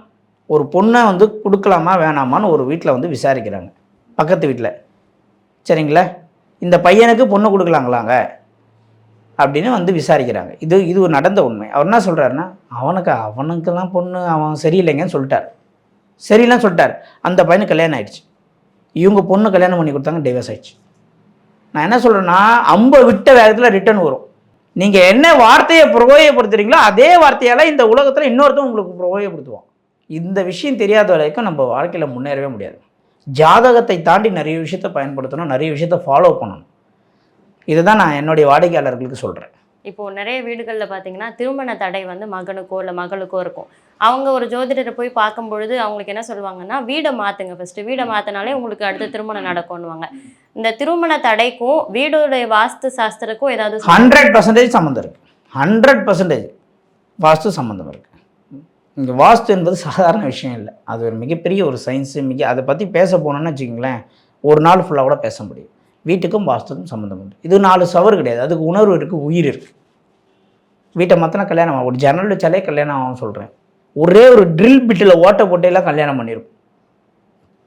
ஒரு பொண்ணை வந்து கொடுக்கலாமா வேணாமான்னு ஒரு வீட்டில் வந்து விசாரிக்கிறாங்க. பக்கத்து வீட்டில் சரிங்களா? இந்த பையனுக்கு பொண்ணு கொடுக்கலாங்களாங்க? அப்படின்னு வந்து விசாரிக்கிறாங்க. இது இது ஒரு நடந்த உண்மை. அவர் என்ன சொல்கிறாருன்னா அவனுக்கு அவனுக்கெல்லாம் பொண்ணு அவன் சரியில்லைங்கன்னு சொல்லிட்டார். சரியில்லாம் சொல்லிட்டார். அந்த பையனுக்கு கல்யாணம் ஆயிடுச்சு. இவங்க பொண்ணு கல்யாணம் பண்ணி கொடுத்தாங்க டிவோர்ஸ் ஆயிடுச்சு. நான் என்ன சொல்கிறேன்னா அம்பை விட்ட வேகத்தில் ரிட்டர்ன் வரும். நீங்கள் என்ன வார்த்தையை பிரயோகப்படுத்துறீங்களோ அதே வார்த்தையால் இந்த உலகத்தில் இன்னொருத்தன் உங்களுக்கு பிரயோகப்படுத்துவான் இந்த விஷயம் தெரியாத வரைக்கும் நம்ம வாழ்க்கையில் முன்னேறவே முடியாது. ஜாதகத்தை தாண்டி நிறைய விஷயத்தை பயன்படுத்தணும் நிறைய விஷயத்தை ஃபாலோ பண்ணணும். இதுதான் நான் என்னுடைய வாடிக்கையாளர்களுக்கு சொல்கிறேன் இப்போ நிறைய வீடுகளில் பார்த்தீங்கன்னா திருமண தடை வந்து மகனுக்கோ இல்லை மகளுக்கோ இருக்கும். அவங்க ஒரு ஜோதிடரை போய் பார்க்கும் பொழுது அவங்களுக்கு என்ன சொல்லுவாங்கன்னா வீடை மாற்றுங்க ஃபஸ்ட்டு வீடை மாற்றினாலே உங்களுக்கு அடுத்த திருமணம் நடக்கும்னுவாங்க. இந்த திருமண தடைக்கும் வீடுடைய வாஸ்து சாஸ்திரக்கும் ஏதாவது ஹண்ட்ரட் பர்சன்டேஜ் சம்மந்தம் இருக்குது ஹண்ட்ரட் பர்சன்டேஜ் வாஸ்து சம்மந்தம் இருக்குது இங்கே வாஸ்து என்பது சாதாரண விஷயம் இல்லை. அது ஒரு மிகப்பெரிய ஒரு சயின்ஸு மிக அதை பற்றி பேச போனோம்னு வச்சுக்கோங்களேன் ஒரு நாள் ஃபுல்லாக கூட பேச முடியும். வீட்டுக்கும் வாஸ்துக்கும் சம்மந்தம் உண்டு. இது நாலு சவர் கிடையாது. அதுக்கு உணர்வு இருக்குது உயிர் இருக்குது வீட்டை மாற்றினா கல்யாணம் ஆகும். ஒரு ஜன்னல் வச்சாலே கல்யாணம் ஆகும்னு சொல்கிறேன் ஒரே ஒரு ட்ரில் பிட்டில் ஓட்டை போட்டையெல்லாம் கல்யாணம் பண்ணியிருக்கும்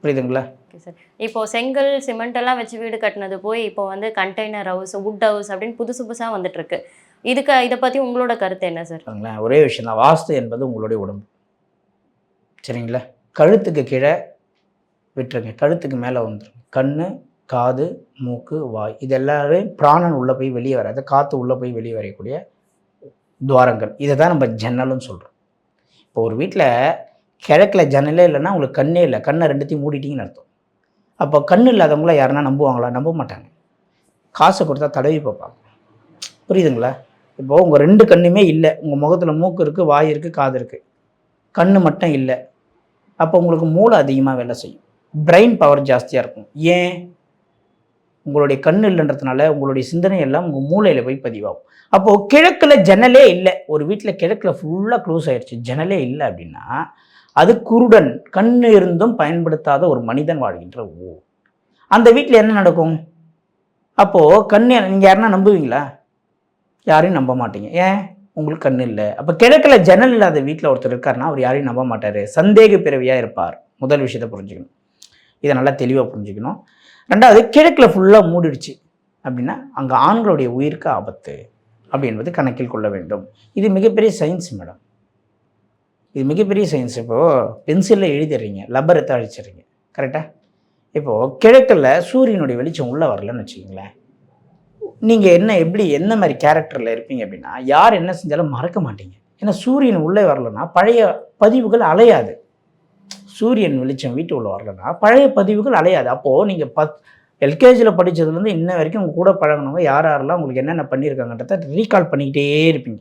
புரியுதுங்களா? இப்போ செங்கல் சிமெண்ட் எல்லாம் வச்சு வீடு கட்டினது போய் இப்போ வந்து கண்டெய்னர் ஹவுஸ் வுட் ஹவுஸ் அப்படின்னு புதுசு புதுசாக வந்துட்டு இருக்கு. இதுக்கு இதை பற்றி உங்களோட கருத்து என்ன சார் பாருங்களேன் ஒரே விஷயம் தான். வாஸ்து என்பது உங்களுடைய உடம்பு. சரிங்களா? கழுத்துக்கு கீழே விட்டுருங்க. கழுத்துக்கு மேலே வந்துடும் கண் காது மூக்கு வாய். இது எல்லாமே பிராணன் உள்ளே போய் வெளியே வராது. காற்று உள்ளே போய் வெளியே வரையக்கூடிய துவாரங்கள். இதை தான் நம்ம ஜன்னல்னு சொல்கிறோம் இப்போ ஒரு வீட்டில் கிழக்கில் ஜன்னலே இல்லைன்னா உங்களுக்கு கண்ணே இல்லை. கண்ணை ரெண்டுத்தையும் மூடிட்டீங்கன்னு அர்த்தம். அப்போ கண் இல்லாதவங்கள யாருன்னா நம்புவாங்களா? நம்ப மாட்டாங்க. காசை கொடுத்தா தடவி பார்ப்பாங்க. புரியுதுங்களா? இப்போது உங்கள் ரெண்டு கண்ணுமே இல்லை. உங்கள் முகத்தில் மூக்கு இருக்குது வாய் இருக்குது காது இருக்குது கண் மட்டும் இல்லை. அப்போ உங்களுக்கு மூளை அதிகமாக வேலை செய்யும். பிரெயின் பவர் ஜாஸ்தியாக இருக்கும். ஏன்? உங்களுடைய கண் இல்லைன்றதுனால உங்களுடைய சிந்தனை எல்லாம் உங்கள் மூளையில் போய் பதிவாகும். அப்போது கிழக்கில் ஜன்னலே இல்லை. ஒரு வீட்டில் கிழக்கில் ஃபுல்லாக க்ளோஸ் ஆயிடுச்சு. ஜன்னலே இல்லை அப்படின்னா அது குருடன் கண் இருந்தும் பயன்படுத்தாத ஒரு மனிதன் வாழ்கின்ற ஊர். அந்த வீட்டில் என்ன நடக்கும்? அப்போது கண் நீங்கள் யாருன்னா நம்புவீங்களா? யாரையும் நம்ப மாட்டீங்க. ஏன்? உங்களுக்கு கண் இல்லை. அப்போ கிழக்கில் ஜன்னல் இல்லாத வீட்டில் ஒருத்தர் இருக்காருன்னா அவர் யாரையும் நம்ப மாட்டார். சந்தேக பிறவியாக இருப்பார். முதல் விஷயத்தை புரிஞ்சுக்கணும். இதை நல்லா தெளிவாக புரிஞ்சுக்கணும். ரெண்டாவது கிழக்கில் ஃபுல்லாக மூடிடுச்சு அப்படின்னா அங்கே ஆண்களுடைய உயிருக்கு ஆபத்து அப்படி என்பது கணக்கில் கொள்ள வேண்டும். இது மிகப்பெரிய சயின்ஸ் மேடம் இது மிகப்பெரிய சயின்ஸ் இப்போது பென்சிலில் எழுதிடுறீங்க. லப்பர் எடுத்து அழிச்சிடுறீங்க. கரெக்டாக இப்போது கிழக்கில் சூரியனுடைய வெளிச்சம் உள்ளே வரலன்னு வச்சுக்கோங்களேன். நீங்கள் என்ன எப்படி என்ன மாதிரி கேரக்டரில் இருப்பீங்க அப்படின்னா யார் என்ன செஞ்சாலும் மறக்க மாட்டீங்க. ஏன்னா சூரியன் உள்ளே வரலன்னா பழைய பதிவுகள் அலையாது. சூரியன் வெளிச்சம் வீட்டு உள்ள வரலன்னா பழைய பதிவுகள் அலையாது. அப்போது நீங்கள் பத் எல்கேஜியில் படித்ததுலேருந்து இன்ன வரைக்கும் உங்கள் கூட பழகினவங்க யார் யாரெல்லாம் உங்களுக்கு என்னென்ன பண்ணியிருக்காங்கன்றத ரீகால் பண்ணிக்கிட்டே இருப்பீங்க.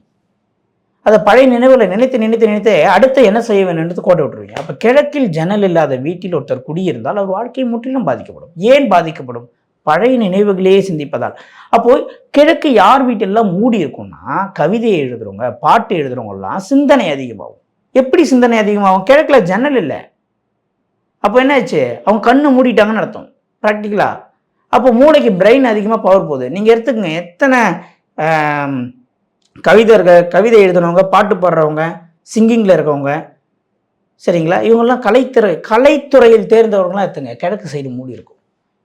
அதை பழைய நினைவில் நினைத்து நினைத்து நினைத்து அடுத்து என்ன செய்ய வேணுன்றது கோட்டை விட்டுருவீங்க. அப்போ கிழக்கில் ஜன்னல் இல்லாத வீட்டில் ஒருத்தர் குடியிருந்தால் அவர் வாழ்க்கை முற்றிலும் பாதிக்கப்படும். ஏன் பாதிக்கப்படும்? பழைய நினைவுகளையே சிந்திப்பதால். அப்போ கிழக்கு யார் வீட்டெல்லாம் மூடி இருக்கும்னா கவிதை எழுதுறவங்க பாட்டு எழுதுறவங்கலாம் சிந்தனை அதிகமாகும். எப்படி சிந்தனை அதிகமாகும்? கிழக்கில் ஜன்னல் இல்லை. அப்போ என்ன ஆச்சு அவங்க கண்ணு மூடிட்டாங்கன்னு அர்த்தம். ப்ராக்டிக்கலாக அப்போ மூளைக்கு பிரெயின் அதிகமாக பவர் போகுது. நீங்கள் எடுத்துக்கங்க எத்தனை கவிதர்கள் கவிதை எழுதுனவங்க பாட்டு பாடுறவங்க சிங்கிங்கில் இருக்கவங்க சரிங்களா? இவங்கெல்லாம் கலைத்துறை கலைத்துறையில் தேர்ந்தவர்கள்லாம் எடுத்துங்க கிழக்கு சைடு மூடி இருக்கும்.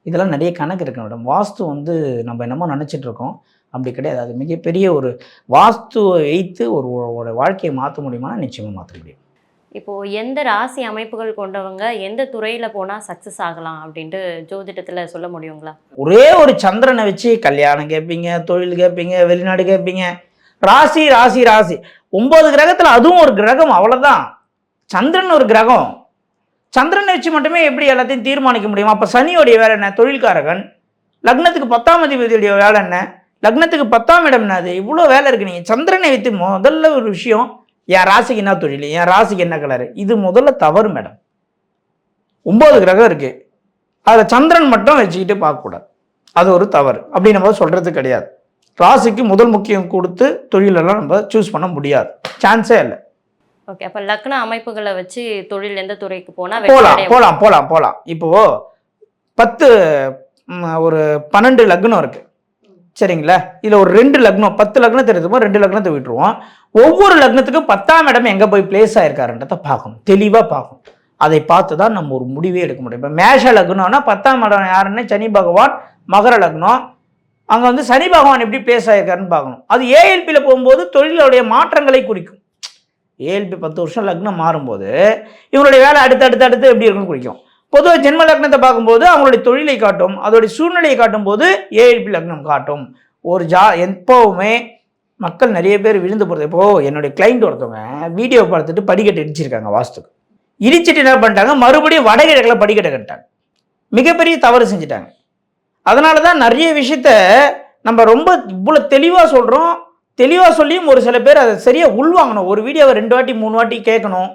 இதெல்லாம் நிறைய கணக்கு இருக்கு மேடம் வாஸ்து வந்து நம்ம என்னமோ நினச்சிட்டு இருக்கோம். அப்படி கிடையாது. அது மிகப்பெரிய ஒரு வாஸ்துவை வைத்து ஒரு ஒரு வாழ்க்கையை மாற்ற முடியுமானா நிச்சயமாக மாற்ற முடியும். இப்போ எந்த ராசி அமைப்புகள் கொண்டவங்க எந்த துறையில போனா சக்சஸ் ஆகலாம் அப்படின்ட்டு ஜோதிடத்துல சொல்ல முடியுங்களா? ஒரே ஒரு சந்திரனை வச்சு கல்யாணம் கேட்பீங்க தொழில் கேட்பீங்க வெளிநாடு கேட்பீங்க ராசி ராசி ராசி. ஒன்பது கிரகத்தில் அதுவும் ஒரு கிரகம் அவ்வளோதான் சந்திரன் ஒரு கிரகம். சந்திரனை வச்சு மட்டுமே எப்படி எல்லாத்தையும் தீர்மானிக்க முடியும்? அப்போ சனியோடைய வேலை என்ன? தொழில்காரகன். லக்னத்துக்கு பத்தாம் அதிபதியுடைய வேலை என்ன? லக்னத்துக்கு பத்தாம் இடம் என்னது இவ்வளோ வேலை இருக்கு. நீங்கள் சந்திரனை வைத்து முதல்ல ஒரு விஷயம் என் ராசிக்கு என்ன தொழில்? என் ராசிக்கு என்ன கலரு இது முதல்ல தவறு மேடம் ஒம்பது கிரகம் இருக்குது அதில் சந்திரன் மட்டும் வச்சுக்கிட்டு பார்க்கக்கூடாது. அது ஒரு தவறு. அப்படி நம்ம சொல்கிறது கிடையாது. ராசிக்கு முதல் முக்கியம் கொடுத்து தொழிலெல்லாம் நம்ம சூஸ் பண்ண முடியாது. சான்ஸே இல்லை. ஓகே அப்ப லக்ன அமைப்புகளை வச்சு தொழில் எந்த துறைக்கு போனா வெற்றி போகலாம் போகலாம் போகலாம் போகலாம் இப்போ பத்து ஒரு பன்னெண்டு லக்னம் இருக்கு. சரிங்களா? இதில் ஒரு ரெண்டு லக்னம் பத்து லக்னத்தை எடுத்துப்போம் ரெண்டு லக்னத்தை விட்டுருவோம். ஒவ்வொரு லக்னத்துக்கும் பத்தாம் இடம் எங்கே போய் பிளேஸ் ஆயிருக்காருன்றத பார்க்கணும். தெளிவாக பார்க்கணும். அதை பார்த்து தான் நம்ம ஒரு முடிவே எடுக்க முடியும். இப்போ மேஷ லக்னம்னா பத்தாம் இடம் யாருன்னு சனி பகவான் மகர லக்னம். அங்கே வந்து சனி பகவான் எப்படி பிளேஸ் ஆயிருக்காருன்னு பார்க்கணும். அது ஏஎல்பியில் போகும்போது தொழிலுடைய மாற்றங்களை குறிக்கும். ஏஎல்பி பத்து வருஷம் லக்னம் மாறும்போது இவங்களுடைய வேலை அடுத்து அடுத்து அடுத்து எப்படி இருக்குன்னு குறிக்கும். பொதுவாக ஜென்ம லக்னத்தை பார்க்கும்போது அவங்களுடைய தொழிலை காட்டும் அதோடைய சூழ்நிலையை காட்டும் போது ஏஎல்பி லக்னம் காட்டும். ஒரு ஜா எப்போவுமே மக்கள் நிறைய பேர் விழுந்து போகிறது இப்போது என்னுடைய கிளைண்ட் ஒருத்தவங்க வீடியோ பார்த்துட்டு படிக்கட்டு இடிச்சிருக்காங்க வாஸ்துக்கு. இடிச்சிட்டு என்ன பண்ணிட்டாங்க? மறுபடியும் வடகிழக்கில் படிக்கட்டை கட்டாங்க மிகப்பெரிய தவறு செஞ்சுட்டாங்க. அதனால தான் நிறைய விஷயத்த நம்ம ரொம்ப இவ்வளோ தெளிவாக சொல்கிறோம் தெளிவாக சொல்லியும் ஒரு சில பேர் அதை சரியாக உள்வாங்கணும். ஒரு வீடியோவை ரெண்டு வாட்டி மூணு வாட்டி கேட்கணும்.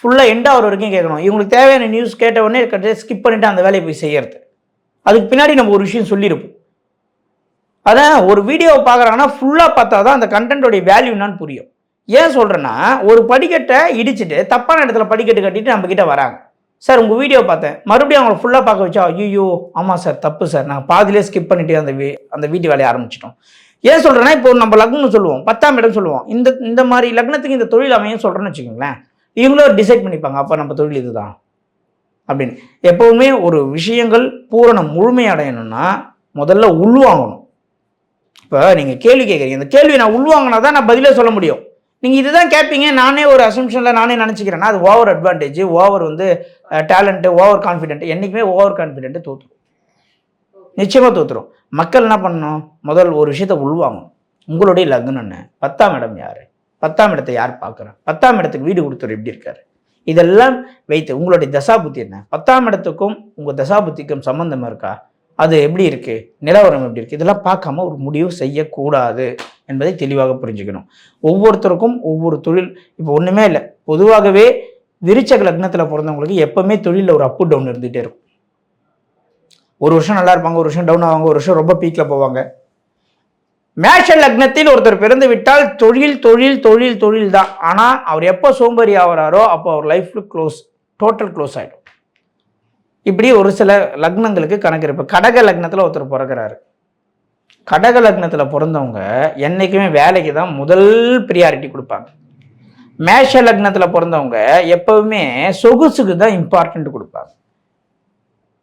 ஃபுல்லாக எண்ட் ஆகிற வரைக்கும் கேட்கணும். இவங்களுக்கு தேவையான நியூஸ் கேட்ட உடனே ஸ்கிப் பண்ணிவிட்டு அந்த வேலையை போய் செய்யறது. அதுக்கு பின்னாடி நம்ம ஒரு விஷயம் சொல்லியிருப்போம். அதான் ஒரு வீடியோவை பார்க்குறாங்கன்னா ஃபுல்லாக பார்த்தா தான் அந்த கண்டென்ட்டோடைய வேல்யூ என்னான்னு புரியும். ஏன் சொல்கிறேன்னா ஒரு படிக்கட்டை இடிச்சிட்டு தப்பான இடத்துல படிக்கட்டு கட்டிட்டு நம்மக்கிட்ட வராங்க. சார் உங்கள் வீடியோ பார்த்தேன். மறுபடியும் அவங்கள ஃபுல்லாக பார்க்க வச்சா ஐயோ ஆமாம் சார் தப்பு சார். நாங்கள் பாதியிலே ஸ்கிப் பண்ணிட்டு அந்த வீ அந்த வீட்டு வேலையை ஆரம்பிச்சிட்டோம். ஏன் சொல்கிறேன்னா இப்போ நம்ம லக்னம் சொல்லுவோம். பத்தாம் இடம் சொல்லுவோம். இந்த இந்த மாதிரி லக்னத்துக்கு இந்த தொழில் அமையும் சொல்கிறேன்னு வச்சுக்கோங்களேன் இவங்களும் டிசைட் பண்ணிப்பாங்க. அப்போ நம்ம தொழில் இதுதான். அப்படின்னு. எப்போவுமே ஒரு விஷயங்கள் பூரணம் முழுமையடையணும்னா முதல்ல உள்வாங்கணும். இப்போ நீங்கள் கேள்வி கேட்குறீங்க இந்த கேள்வி நான் உள்வாங்கினா தான் நான் பதிலே சொல்ல முடியும். நீங்கள் இதுதான் கேட்பீங்க நானே ஒரு அசம்ஷனில் நானே நினச்சிக்கிறேன்னா அது ஓவர் அட்வான்டேஜ் ஓவர் வந்து டேலண்ட்டு ஓவர் கான்ஃபிடென்ட் என்றைக்குமே ஓவர் கான்ஃபிடென்ட்டு தோற்றுரும் நிச்சயமாக தோற்றுரும் மக்கள் என்ன பண்ணணும்? முதல் ஒரு விஷயத்த உள்வாங்கும் உங்களுடைய லக்னம் என்ன? பத்தாம் இடம் யார்? பத்தாம் இடத்தை யார் பார்க்குறா? பத்தாம் இடத்துக்கு வீடு கொடுத்தவர் எப்படி இருக்காரு? இதெல்லாம் வைத்து உங்களுடைய தசாபுத்தி என்ன? பத்தாம் இடத்துக்கும் உங்கள் தசாபுத்திக்கும் சம்பந்தம் இருக்கா? அது எப்படி இருக்குது நிலவரம் எப்படி இருக்குது இதெல்லாம் பார்க்காம ஒரு முடிவு செய்யக்கூடாது என்பதை தெளிவாக புரிஞ்சுக்கணும். ஒவ்வொருத்தருக்கும் ஒவ்வொரு தொழில் இப்போ ஒன்றுமே இல்லை. பொதுவாகவே விருச்சக லக்னத்தில் பிறந்தவங்களுக்கு எப்பவுமே தொழிலில் ஒரு அப்பு டவுன் இருந்துகிட்டே இருக்கும். ஒரு வருஷம் நல்லா இருப்பாங்க ஒரு வருஷம் டவுன் ஆவாங்க ஒரு வருஷம் ரொம்ப பீக்கில் போவாங்க. மேஷ லக்னத்தில் ஒருத்தர் பிறந்து விட்டால் தொழில் தொழில் தொழில் தொழில் தான். ஆனால் அவர் எப்போ சோம்பேறி ஆகுறாரோ அப்போ அவர் லைஃப் க்ளோஸ் டோட்டல் க்ளோஸ் ஆகிடும் இப்படி ஒரு சில லக்னங்களுக்கு கணக்கு இருப்பு கடக லக்னத்தில் ஒருத்தர் பிறக்கிறாரு. கடக லக்னத்தில் பிறந்தவங்க என்றைக்குமே வேலைக்கு தான் முதல் ப்ரியாரிட்டி கொடுப்பாங்க. மேஷ லக்னத்தில் பிறந்தவங்க எப்பவுமே சொகுசுக்கு தான் இம்பார்ட்டன்ட் கொடுப்பாங்க.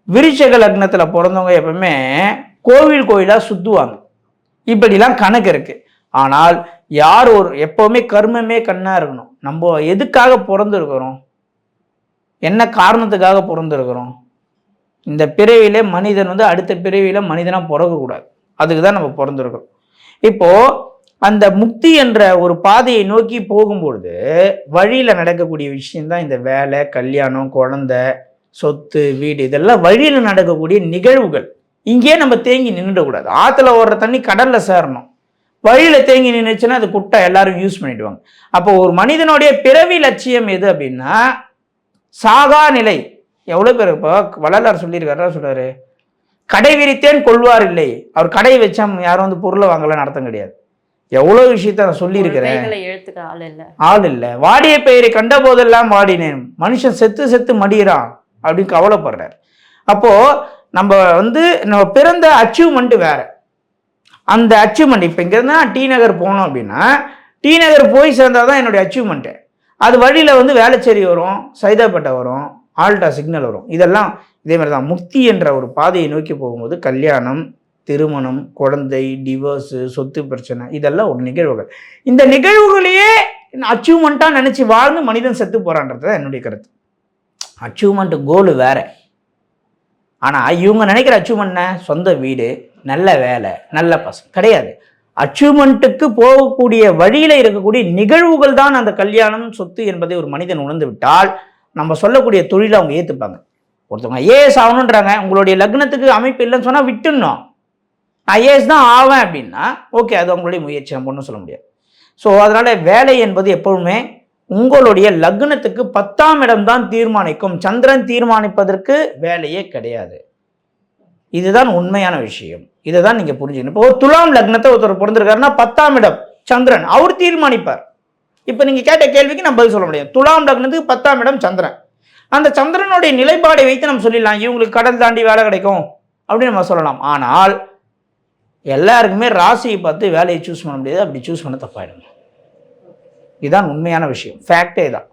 விருச்சக லக்னத்தில் பிறந்தவங்க எப்பவுமே கோவில் கோயிலாக சுற்றுவாங்க இப்படிலாம் கணக்கு இருக்கு. ஆனால் யார் ஒரு எப்பவுமே கர்மமே கண்ணா இருக்கணும். நம்ம எதுக்காக பிறந்திருக்கிறோம்? என்ன காரணத்துக்காக பிறந்திருக்கிறோம்? இந்த பிறவியிலே மனிதன் வந்து அடுத்த பிறவியில மனிதனா பிறக்கக்கூடாது. அதுக்கு தான் நம்ம பிறந்திருக்கிறோம். இப்போ அந்த முக்தி என்ற ஒரு பாதையை நோக்கி போகும்பொழுது வழியில நடக்கக்கூடிய விஷயம்தான் இந்த வேலை கல்யாணம் குழந்தை சொத்து வீடு இதெல்லாம் வழியில நடக்கக்கூடிய நிகழ்வுகள். இங்கேயே நம்ம தேங்கி நின்றுடக்கூடாது ஆற்றுல ஓடுற தண்ணி கடல்ல சேரணும். வழியில தேங்கி நின்றுச்சுன்னா அது குட்டை எல்லாரும் யூஸ் பண்ணிடுவாங்க. அப்போ ஒரு மனிதனுடைய பிறவி லட்சியம் எது அப்படின்னா சாகா நிலை. எவ்வளோ பேர் இப்போ வள்ளலார் சொல்லியிருக்காரு சொல்றாரு? கடை விரித்தேன் கொள்வார் இல்லை. அவர் கடை வச்சா யாரும் வந்து பொருளை வாங்கலன்னு அர்த்தம் கிடையாது. எவ்வளோ விஷயத்த நான் சொல்லியிருக்கிறேன். ஆள் இல்ல. ஆள் இல்லை. வாடிய பெயரை கண்ட போதெல்லாம் வாடினேன். மனுஷன் செத்து செத்து மடிகிறான் அப்படின்னு கவலைப்படுறார். அப்போது நம்ம வந்து நம்ம பிறந்த அச்சீவ்மெண்ட்டு வேறு. அந்த அச்சீவ்மெண்ட் இப்போ இங்கேருந்து நான் டி நகர் போனோம் அப்படின்னா டி நகர் போய் சேர்ந்தால் தான் என்னுடைய அச்சீவ்மெண்ட்டு அது வழியில் வந்து வேளச்சேரி வரும் சைதாப்பேட்டை வரும் ஆல்டா சிக்னல் வரும். இதெல்லாம் இதே மாதிரி தான் முக்தி என்ற ஒரு பாதையை நோக்கி போகும்போது கல்யாணம் திருமணம் குழந்தை டிவோர்ஸு சொத்து பிரச்சனை இதெல்லாம் ஒரு நிகழ்வுகள். இந்த நிகழ்வுகளையே அச்சீவ்மெண்ட்டாக நினச்சி வாழ்ந்து மனிதன் செத்து போகிறான்றது தான் என்னுடைய கருத்து. அச்சீவ்மெண்ட் கோலு வேற. ஆனால் இவங்க நினைக்கிற அச்சீவ்மெண்ட்னா சொந்த வீடு நல்ல வேலை நல்ல பசங்க. கிடையாது. அச்சீவ்மெண்ட்டுக்கு போகக்கூடிய வழியில் இருக்கக்கூடிய நிகழ்வுகள் தான் அந்த கல்யாணம் சொத்து என்பதை ஒரு மனிதன் உணர்ந்து விட்டால் நம்ம சொல்லக்கூடிய தொழிலை அவங்க ஏற்றுப்பாங்க ஒருத்தவங்க ஐஏஎஸ் ஆகணுன்றாங்க உங்களுடைய லக்னத்துக்கு அமைப்பு இல்லைன்னு சொன்னால் விட்டுடணும். ஐஏஎஸ் தான் ஆவேன் அப்படின்னா ஓகே அது உங்களுடைய முயற்சி நம்ம ஒன்றும் சொல்ல முடியாது. ஸோ அதனால் வேலை என்பது எப்பொழுதுமே உங்களுடைய லக்னத்துக்கு பத்தாம் இடம் தான் தீர்மானிக்கும். சந்திரன் தீர்மானிப்பதற்கு வேலையே கிடையாது. இதுதான் உண்மையான விஷயம். இதை தான் நீங்கள் புரிஞ்சுக்கணும். இப்போ துலாம் லக்னத்தை ஒருத்தர் பிறந்திருக்காருன்னா பத்தாம் இடம் சந்திரன். அவர் தீர்மானிப்பார். இப்போ நீங்கள் கேட்ட கேள்விக்கு நான் பதில் சொல்ல முடியும். துலாம் லக்னத்துக்கு பத்தாம் இடம் சந்திரன். அந்த சந்திரனுடைய நிலைப்பாடை வைத்து நம்ம சொல்லிடலாம் இவங்களுக்கு கடல் தாண்டி வேலை கிடைக்கும். அப்படின்னு நம்ம சொல்லலாம். ஆனால் எல்லாருக்குமே ராசியை பார்த்து வேலையை சூஸ் பண்ண முடியாது. அப்படி சூஸ் பண்ண தப்பாயிடும். இதுதான் உண்மையான விஷயம். ஃபேக்டே தான்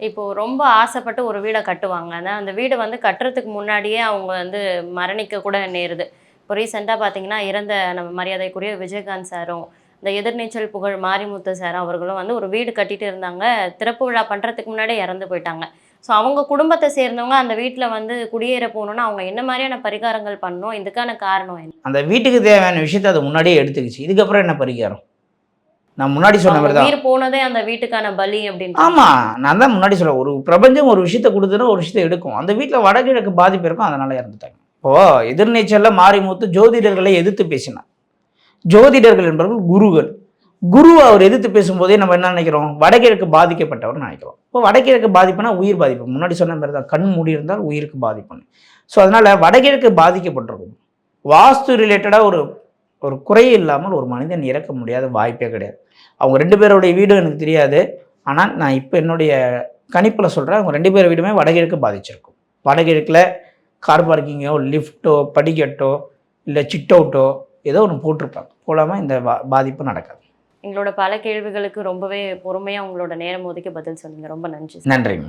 இப்போ ரொம்ப ஆசைப்பட்டு ஒரு வீடை கட்டுவாங்க. ஆனா அந்த வீடு வந்து கட்டுறதுக்கு முன்னாடியே அவங்க வந்து மரணிக்க கூட நேருது. இப்போ ரீசெண்டாக பார்த்தீங்கன்னா இறந்த நம்ம மரியாதைக்குரிய விஜயகாந்த் சாரும் இந்த எதிர்நீச்சல் புகழ் மாரிமுத்து சாரும் அவர்களும் வந்து ஒரு வீடு கட்டிட்டு இருந்தாங்க. திறப்பு விழா பண்ணுறதுக்கு முன்னாடியே இறந்து போயிட்டாங்க. ஸோ அவங்க குடும்பத்தை சேர்ந்தவங்க அந்த வீட்டில் வந்து குடியேற போகணுன்னா அவங்க என்ன மாதிரியான பரிகாரங்கள் பண்ணணும்? இதுக்கான காரணம் என்ன? அந்த வீட்டுக்கு தேவையான விஷயத்தை அது முன்னாடியே எடுத்துக்கிச்சு. இதுக்கப்புறம் என்ன பரிகாரம்? நான் முன்னாடி சொன்ன மாதிரி தான். போனதே அந்த வீட்டுக்கான பலி அப்படின்னு ஆமாம் நான் தான் முன்னாடி சொல்ல ஒரு பிரபஞ்சம் ஒரு விஷயத்தை கொடுத்துன்னா ஒரு விஷயத்தை எடுக்கும். அந்த வீட்டில் வடகிழக்கு பாதிப்பு இருக்கும் அதனால இறந்துட்டாங்க. இப்போ எதிர்நீச்சல்ல மாரிமுத்து ஜோதிடர்களை எதிர்த்து பேசினார். ஜோதிடர்கள் என்பவர்கள் குருகள். குருவை அவர் எதிர்த்து பேசும்போதே நம்ம என்ன நினைக்கிறோம்? வடகிழக்கு பாதிக்கப்பட்டவர் நினைக்கிறோம். இப்போ வடகிழக்கு பாதிப்புனா உயிர் பாதிப்பு. முன்னாடி சொன்ன மாதிரி தான் கண் மூடி இருந்தால் உயிருக்கு பாதிப்புன்னு. ஸோ அதனால வடகிழக்கு பாதிக்கப்பட்டிருக்கும். வாஸ்து ரிலேட்டடாக ஒரு ஒரு குறை இல்லாமல் ஒரு மனிதன் இறக்க முடியாத வாய்ப்பே கிடையாது. அவங்க ரெண்டு பேருடைய வீடும் எனக்கு தெரியாது. ஆனால் நான் இப்போ என்னுடைய கணிப்பில் சொல்கிறேன் அவங்க ரெண்டு பேர் வீடுமே வடகிழக்கு பாதிச்சிருக்கும். வடகிழக்கில் கார் பார்க்கிங்கோ லிஃப்ட்டோ படிக்கட்டோ இல்லை சிட் அவுட்டோ ஏதோ ஒன்று போட்டிருப்பாங்க. போலாமல் இந்த பாதிப்பு நடக்காது. எங்களோட பல கேள்விகளுக்கு ரொம்பவே பொறுமையாக உங்களோட நேரம் ஒதுக்கி பதில் சொன்னீங்க. ரொம்ப நன்றி நன்றிங்க.